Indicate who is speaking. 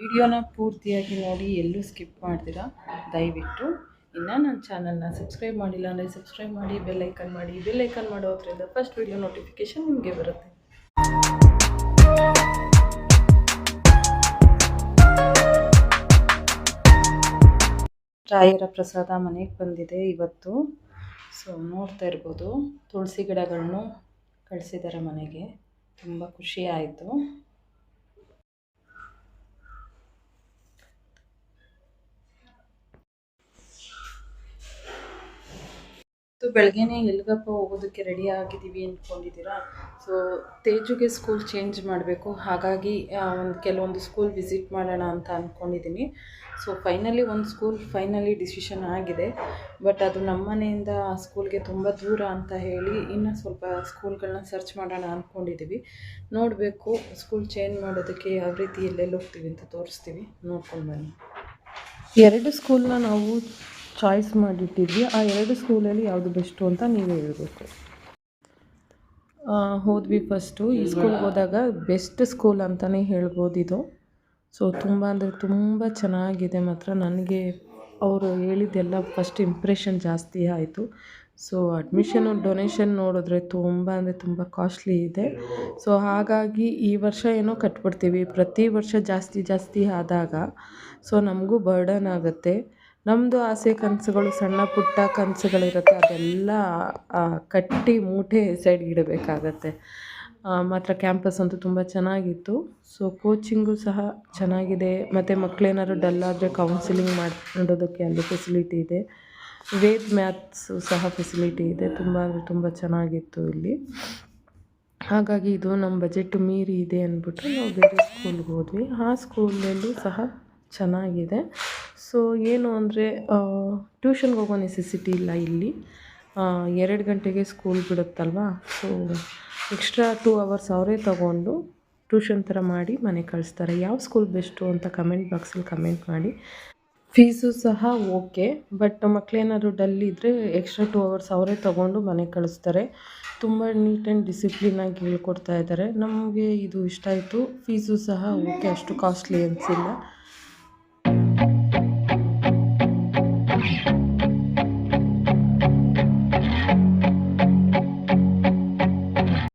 Speaker 1: ವಿಡಿಯೋನ ಪೂರ್ತಿಯಾಗಿ ನೋಡಿ, ಎಲ್ಲೂ ಸ್ಕಿಪ್ ಮಾಡ್ತೀರಾ ದಯವಿಟ್ಟು. ಇನ್ನು ನನ್ನ ಚಾನಲ್ನ ಸಬ್ಸ್ಕ್ರೈಬ್ ಮಾಡಿಲ್ಲ ಅಂದರೆ ಸಬ್ಸ್ಕ್ರೈಬ್ ಮಾಡಿ, ಬೆಲ್ ಐಕನ್ ಮಾಡಿ. ಬೆಲ್ ಐಕನ್ ಮಾಡೋದ್ರಿಂದ ಫಸ್ಟ್ ವಿಡಿಯೋ ನೋಟಿಫಿಕೇಶನ್ ನಿಮಗೆ ಬರುತ್ತೆ. ರಾಯರ ಪ್ರಸಾದ ಮನೆಗೆ ಬಂದಿದೆ ಇವತ್ತು. ಸೊ ನೋಡ್ತಾ ಇರ್ಬೋದು. ತುಳಸಿ ಗಿಡಗಳನ್ನು ಕಳಿಸಿದ್ದಾರೆ ಮನೆಗೆ. ತುಂಬ ಖುಷಿ ಆಯಿತು. ಸೊ ಬೆಳಗ್ಗೆನೇ ಎಲ್ಗಪ್ಪ ಹೋಗೋದಕ್ಕೆ ರೆಡಿ ಆಗಿದ್ದೀವಿ ಅಂದ್ಕೊಂಡಿದ್ದೀರಾ ಸೊ ತೇಜುಗೆ ಸ್ಕೂಲ್ ಚೇಂಜ್ ಮಾಡಬೇಕು. ಹಾಗಾಗಿ ಒಂದು ಕೆಲವೊಂದು ಸ್ಕೂಲ್ ವಿಸಿಟ್ ಮಾಡೋಣ ಅಂತ ಅಂದ್ಕೊಂಡಿದ್ದೀನಿ ಸೊ ಫೈನಲಿ ಒಂದು ಸ್ಕೂಲ್ ಫೈನಲಿ ಡಿಸಿಷನ್ ಆಗಿದೆ. ಬಟ್ ಅದು ನಮ್ಮ ಮನೆಯಿಂದ ಆ ಸ್ಕೂಲ್ಗೆ ತುಂಬ ದೂರ ಅಂತ ಹೇಳಿ ಇನ್ನೂ ಸ್ವಲ್ಪ ಸ್ಕೂಲ್ಗಳನ್ನ ಸರ್ಚ್ ಮಾಡೋಣ ಅಂದ್ಕೊಂಡಿದ್ದೀವಿ ನೋಡಬೇಕು ಸ್ಕೂಲ್ ಚೇಂಜ್ ಮಾಡೋದಕ್ಕೆ ಯಾವ ರೀತಿ ಎಲ್ಲೆಲ್ಲಿ ಹೋಗ್ತೀವಿ ಅಂತ ತೋರಿಸ್ತೀವಿ. ನೋಡ್ಕೊಂಡು ಬನ್ನಿ. ಎರಡು ಸ್ಕೂಲ್ನ ನಾವು ಚಾಯ್ಸ್ ಮಾಡಿಟ್ಟಿದ್ವಿ. ಆ ಎರಡು ಸ್ಕೂಲಲ್ಲಿ ಯಾವುದು ಬೆಸ್ಟು ಅಂತ ನೀವೇ ಹೇಳಬೇಕು. ಹೋದ್ವಿ ಫಸ್ಟು ಈ ಸ್ಕೂಲ್ಗೆ ಹೋದಾಗ ಬೆಸ್ಟ್ ಸ್ಕೂಲ್ ಅಂತಲೇ ಹೇಳ್ಬೋದು ಇದು. ಸೊ ತುಂಬ ಅಂದರೆ ತುಂಬ ಚೆನ್ನಾಗಿದೆ ಮಾತ್ರ. ನನಗೆ ಅವರು ಹೇಳಿದ್ದೆಲ್ಲ ಫಸ್ಟ್ ಇಂಪ್ರೆಷನ್ ಜಾಸ್ತಿ ಆಯಿತು. ಸೊ ಅಡ್ಮಿಷನು ಡೊನೇಷನ್ ನೋಡಿದ್ರೆ ತುಂಬ ಅಂದರೆ ತುಂಬ ಕಾಸ್ಟ್ಲಿ ಇದೆ. ಸೊ ಹಾಗಾಗಿ ಈ ವರ್ಷ ಏನೋ ಕಟ್ಬಿಡ್ತೀವಿ. ಪ್ರತಿ ವರ್ಷ ಜಾಸ್ತಿ ಜಾಸ್ತಿ ಆದಾಗ ಸೊ ನಮಗೂ ಬರ್ಡನ್ ಆಗುತ್ತೆ. ನಮ್ಮದು ಆಸೆ ಕನಸುಗಳು, ಸಣ್ಣ ಪುಟ್ಟ ಕನಸುಗಳಿರುತ್ತೆ, ಅದೆಲ್ಲ ಕಟ್ಟಿ ಮೂಟೆ ಸೈಡ್ಗೆ ಇಡಬೇಕಾಗತ್ತೆ. ಮಾತ್ರ ಕ್ಯಾಂಪಸ್ ಅಂತೂ ತುಂಬ ಚೆನ್ನಾಗಿತ್ತು. ಸೊ ಕೋಚಿಂಗು ಸಹ ಚೆನ್ನಾಗಿದೆ. ಮತ್ತು ಮಕ್ಕಳೇನಾದ್ರು ಡಲ್ ಆದರೆ ಕೌನ್ಸಿಲಿಂಗ್ ಮಾಡೋದಕ್ಕೆ ಅಲ್ಲಿ ಫೆಸಿಲಿಟಿ ಇದೆ. ವೇದ್ ಮ್ಯಾಥ್ಸು ಸಹ ಫೆಸಿಲಿಟಿ ಇದೆ. ತುಂಬ ಅಂದರೆ ತುಂಬ ಚೆನ್ನಾಗಿತ್ತು ಇಲ್ಲಿ. ಹಾಗಾಗಿ ಇದು ನಮ್ಮ ಬಜೆಟ್ ಮೀರಿ ಇದೆ ಅಂದ್ಬಿಟ್ಟು ನಾವು ಬೇರೆ ಸ್ಕೂಲ್ಗೆ ಹೋದ್ವಿ. ಆ ಸ್ಕೂಲಲ್ಲೂ ಸಹ ಚೆನ್ನಾಗಿದೆ. ಸೊ ಏನು ಅಂದರೆ ಟ್ಯೂಷನ್ಗೆ ಹೋಗೋ ನೆಸೆಸಿಟಿ ಇಲ್ಲ ಇಲ್ಲಿ. ಎರಡು ಗಂಟೆಗೆ ಸ್ಕೂಲ್ ಬಿಡುತ್ತಲ್ವಾ? ಸೊ ಎಕ್ಸ್ಟ್ರಾ ಟೂ ಅವರ್ಸ್ ಅವರೇ ತಗೊಂಡು ಟ್ಯೂಷನ್ ಥರ ಮಾಡಿ ಮನೆಗೆ ಕಳಿಸ್ತಾರೆ. ಯಾವ ಸ್ಕೂಲ್ ಬೆಸ್ಟು ಅಂತ ಕಮೆಂಟ್ ಬಾಕ್ಸಲ್ಲಿ ಕಮೆಂಟ್ ಮಾಡಿ. ಫೀಸು ಸಹ ಓಕೆ ಬಟ್ ಮಕ್ಕಳೇನಾದ್ರು ಡಲ್ ಇದ್ದರೆ ಎಕ್ಸ್ಟ್ರಾ ಟೂ ಅವರ್ಸ್ ಅವರೇ ತೊಗೊಂಡು ಮನೆಗೆ ಕಳಿಸ್ತಾರೆ. ತುಂಬ ನೀಟ್ ಆ್ಯಂಡ್ ಡಿಸಿಪ್ಲಿನಾಗಿ ಹೇಳ್ಕೊಡ್ತಾ ಇದ್ದಾರೆ. ನಮಗೆ ಇದು ಇಷ್ಟ ಆಯಿತು. ಫೀಸು ಸಹ ಓಕೆ ಅಷ್ಟು ಕಾಸ್ಟ್ಲಿ ಅನಿಸಿಲ್ಲ.